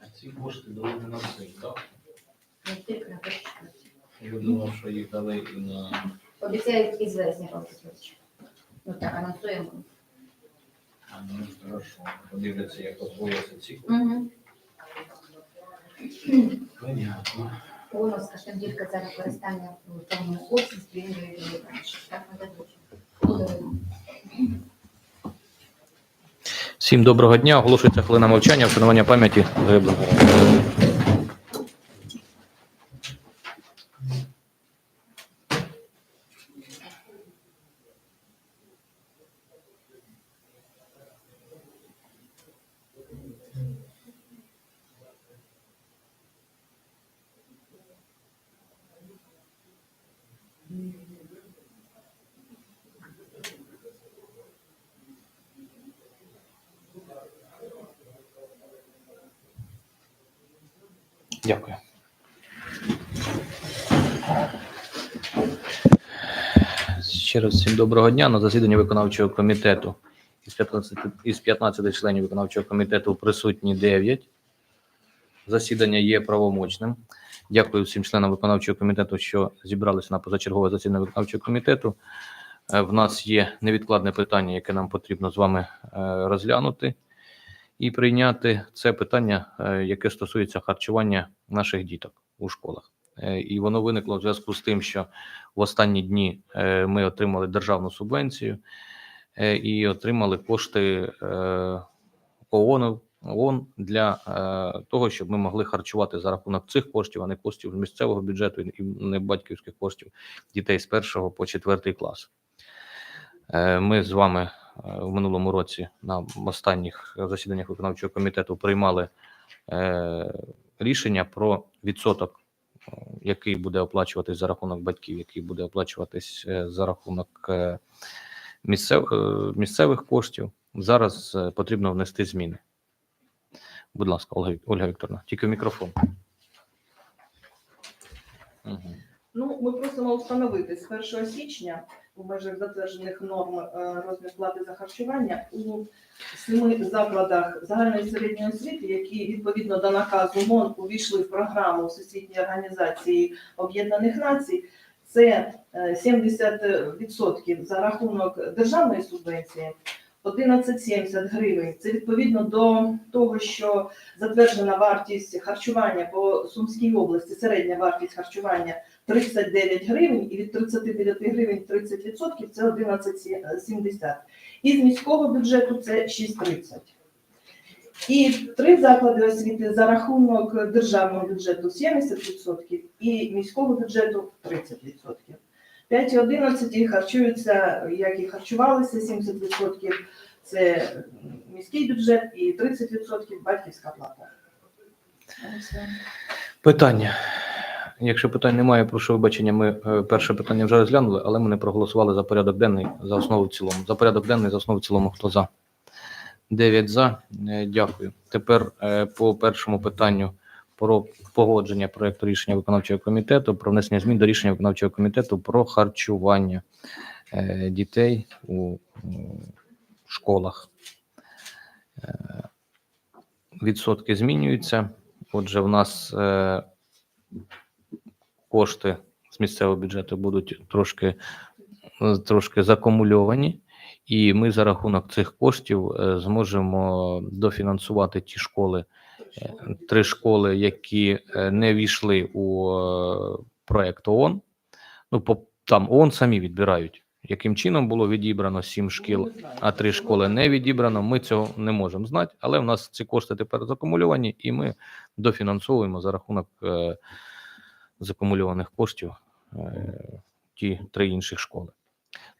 А ці кошти дали не на все, так? Не тільки на чверть. Я думав, що їх дали і на Обіцяють із вересня. Ну так, анонсуємо. а, ну, хорошо. Подивляться, як освоїться ці кошти. Угу. Понятно. Бонус, а що тільки за використання в тому курсі з премією і раніше. Так не дадуть. Всім доброго дня. Оголошується хвилина мовчання, вшанування пам'яті загиблих Дякую. Ще раз всім доброго дня. На засіданні виконавчого комітету із 15, із 15 членів виконавчого комітету присутні 9. Засідання є правомочним. Дякую всім членам виконавчого комітету, що зібралися на позачергове засідання виконавчого комітету. Е, В нас є невідкладне питання, яке нам потрібно з вами е, розглянути і прийняти це питання, е, яке стосується харчування наших діток у школах. Е, І воно виникло в зв'язку з тим, що в останні дні е, ми отримали державну субвенцію і отримали кошти ООН, ООН для того, щоб ми могли харчувати за рахунок цих коштів, а не коштів місцевого бюджету і не батьківських коштів дітей з першого по четвертий клас. Ми з вами в минулому році на останніх засіданнях виконавчого комітету приймали е, рішення про відсоток, е, який буде оплачуватись за рахунок батьків, який буде оплачуватись е, за рахунок е, е, місцевих коштів. Зараз е, потрібно внести зміни. Будь ласка, Ольга, Ольга Вікторовна, тільки в мікрофон. Угу. Ну, ми просимо встановити з 1 січня у межах затверджених норм е, розмір плати за харчування у семи закладах загальної середньої освіти, які відповідно до наказу МОН увійшли в програму Всесвітньої організації Об'єднаних Націй. Це е, 70% за рахунок державної субвенції, 11,70 гривень. Це відповідно до того, що затверджена вартість харчування по Сумській області, середня вартість харчування 39 гривень і від 39 гривень 30% це 11,70. І з міського бюджету це 6,30. І три заклади освіти за рахунок державного бюджету 70% і міського бюджету 30%. 5 і 11 харчуються, як і харчувалися, 70% це міський бюджет і 30% батьківська плата. Питання. Якщо питань немає, прошу вибачення. Ми е, перше питання вже розглянули, але ми не проголосували за порядок денний за основу в цілому. За порядок денний за основу в цілому. Хто за? Дев'ять за. Е, Дякую. Тепер е, по першому питанню про погодження проекту рішення виконавчого комітету про внесення змін до рішення виконавчого комітету про харчування е, дітей у школах. Е, Відсотки змінюються. Отже, в нас е, кошти з місцевого бюджету будуть трошки, трошки закумульовані, і ми за рахунок цих коштів зможемо дофінансувати ті школи, три школи, які е, не війшли у е, проект ООН. Ну, по, там ООН самі відбирають. Яким чином було відібрано сім шкіл, а три школи не відібрано. Ми цього не можемо знати, але в нас ці кошти тепер закумульовані, і ми дофінансовуємо за рахунок е, закумульованих коштів е, ті три інших школи.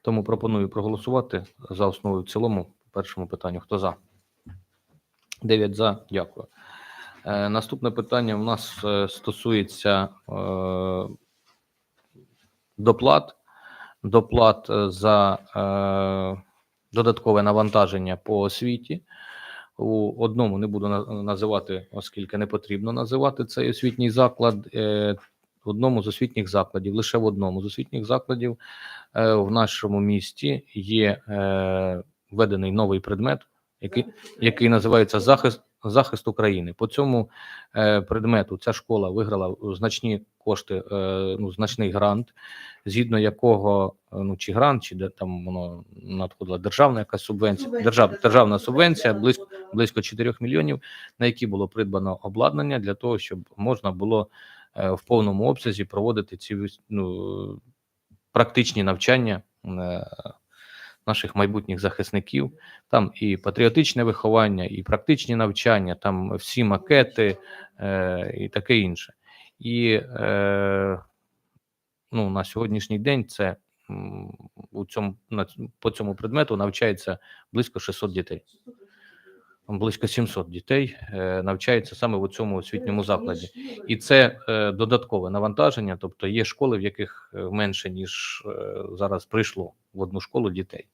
Тому пропоную проголосувати за основу в цілому по першому питанню. Хто за? Дев'ять за. Дякую. Е, наступне питання у нас е, стосується е, доплат. Доплат за додаткове навантаження по освіті. у одному не буду називати, оскільки не потрібно називати цей освітній заклад. В одному з освітніх закладів, лише в одному з освітніх закладів в нашому місті є введений новий предмет, який, який називається захист, захист України. По цьому е, предмету ця школа виграла значні кошти, е, ну, значний грант, згідно якого е, ну чи грант, чи де там воно надходила державна якась субвенція, держав, державна субвенція близько близько 4 мільйонів, на які було придбано обладнання для того, щоб можна було в повному обсязі проводити ці ну, практичні навчання наших майбутніх захисників. Там і патріотичне виховання, і практичні навчання, там всі макети е, і таке інше. І е, ну, на сьогоднішній день це у цьому на, по цьому предмету навчається близько 600 дітей. Близько 700 дітей е, навчається саме у цьому освітньому закладі. І це е, додаткове навантаження, тобто є школи, в яких е, менше, ніж е, зараз прийшло в одну школу дітей.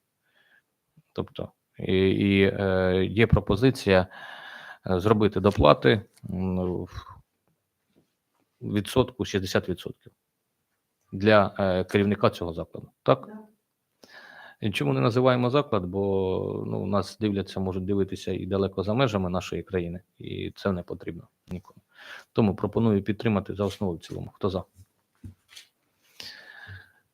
Тобто, і, і е, є пропозиція е, зробити доплати в відсотку 60% для е, керівника цього закладу. Так? Чому не називаємо заклад? Бо ну, нас дивляться, можуть дивитися і далеко за межами нашої країни, і це не потрібно нікому. Тому пропоную підтримати за основу в цілому. Хто за?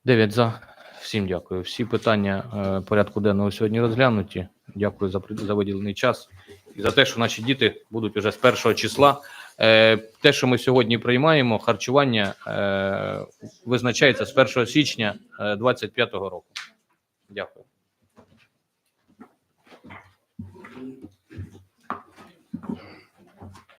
Дев'ять за. Всім дякую. Всі питання е, порядку денного сьогодні розглянуті. Дякую за, за виділений час і за те, що наші діти будуть уже з першого числа. Е, те, що ми сьогодні приймаємо, харчування е, визначається з 1 січня 2025 року. Дякую.